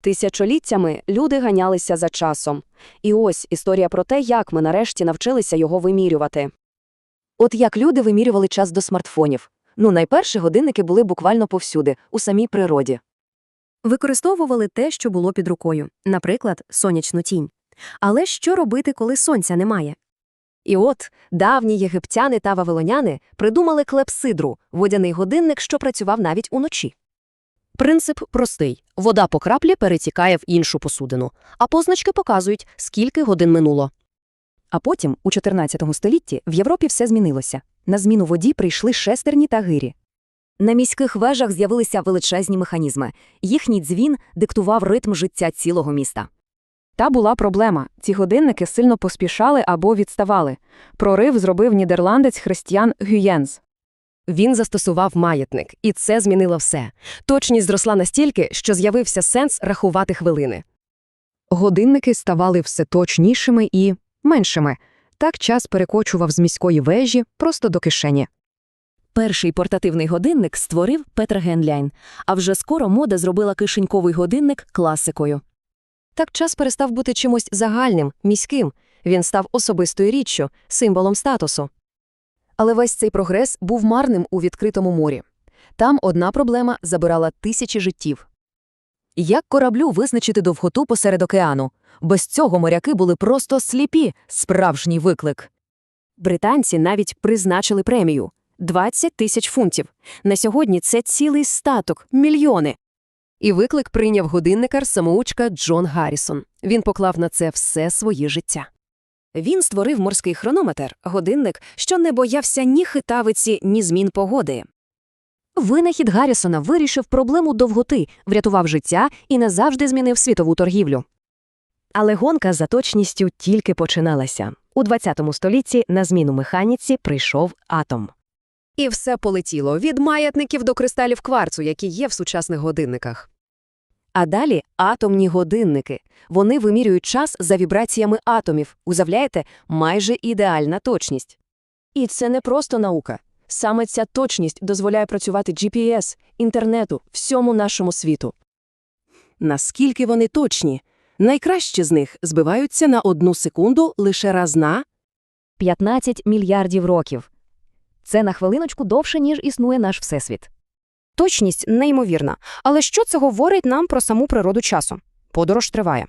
Тисячоліттями люди ганялися за часом. І ось історія про те, як ми нарешті навчилися його вимірювати. От як люди вимірювали час до смартфонів. Ну, найперше годинники були буквально повсюди, у самій природі. Використовували те, що було під рукою, наприклад, сонячну тінь. Але що робити, коли сонця немає? І от давні єгиптяни та вавилоняни придумали клепсидру – водяний годинник, що працював навіть уночі. Принцип простий. Вода по краплі перетікає в іншу посудину, а позначки показують, скільки годин минуло. А потім, у 14 столітті, в Європі все змінилося. На зміну воді прийшли шестерні та гирі. На міських вежах з'явилися величезні механізми. Їхній дзвін диктував ритм життя цілого міста. Та була проблема. Ці годинники сильно поспішали або відставали. Прорив зробив нідерландець християн Гюєнс. Він застосував маятник, і це змінило все. Точність зросла настільки, що з'явився сенс рахувати хвилини. Годинники ставали все точнішими і меншими. Так час перекочував з міської вежі просто до кишені. Перший портативний годинник створив Петр Генляйн, а вже скоро мода зробила кишеньковий годинник класикою. Так час перестав бути чимось загальним, міським. Він став особистою річчю, символом статусу. Але весь цей прогрес був марним у відкритому морі. Там одна проблема забирала тисячі життів. Як кораблю визначити довготу посеред океану? Без цього моряки були просто сліпі, справжній виклик. Британці навіть призначили премію – 20 тисяч фунтів. На сьогодні це цілий статок, мільйони. І виклик прийняв годинникар-самоучка Джон Гаррісон. Він поклав на це все своє життя. Він створив морський хронометр, годинник, що не боявся ні хитавиці, ні змін погоди. Винахід Гаррісона вирішив проблему довготи, врятував життя і назавжди змінив світову торгівлю. Але гонка за точністю тільки починалася. У 20 столітті на зміну механіці прийшов атом. І все полетіло від маятників до кристалів кварцу, які є в сучасних годинниках. А далі атомні годинники. Вони вимірюють час за вібраціями атомів. Уявляєте, майже ідеальна точність. І це не просто наука. Саме ця точність дозволяє працювати GPS, інтернету, всьому нашому світу. Наскільки вони точні? Найкращі з них збиваються на одну секунду лише раз на 15 мільярдів років. Це на хвилиночку довше, ніж існує наш всесвіт. Точність неймовірна. Але що це говорить нам про саму природу часу? Подорож триває.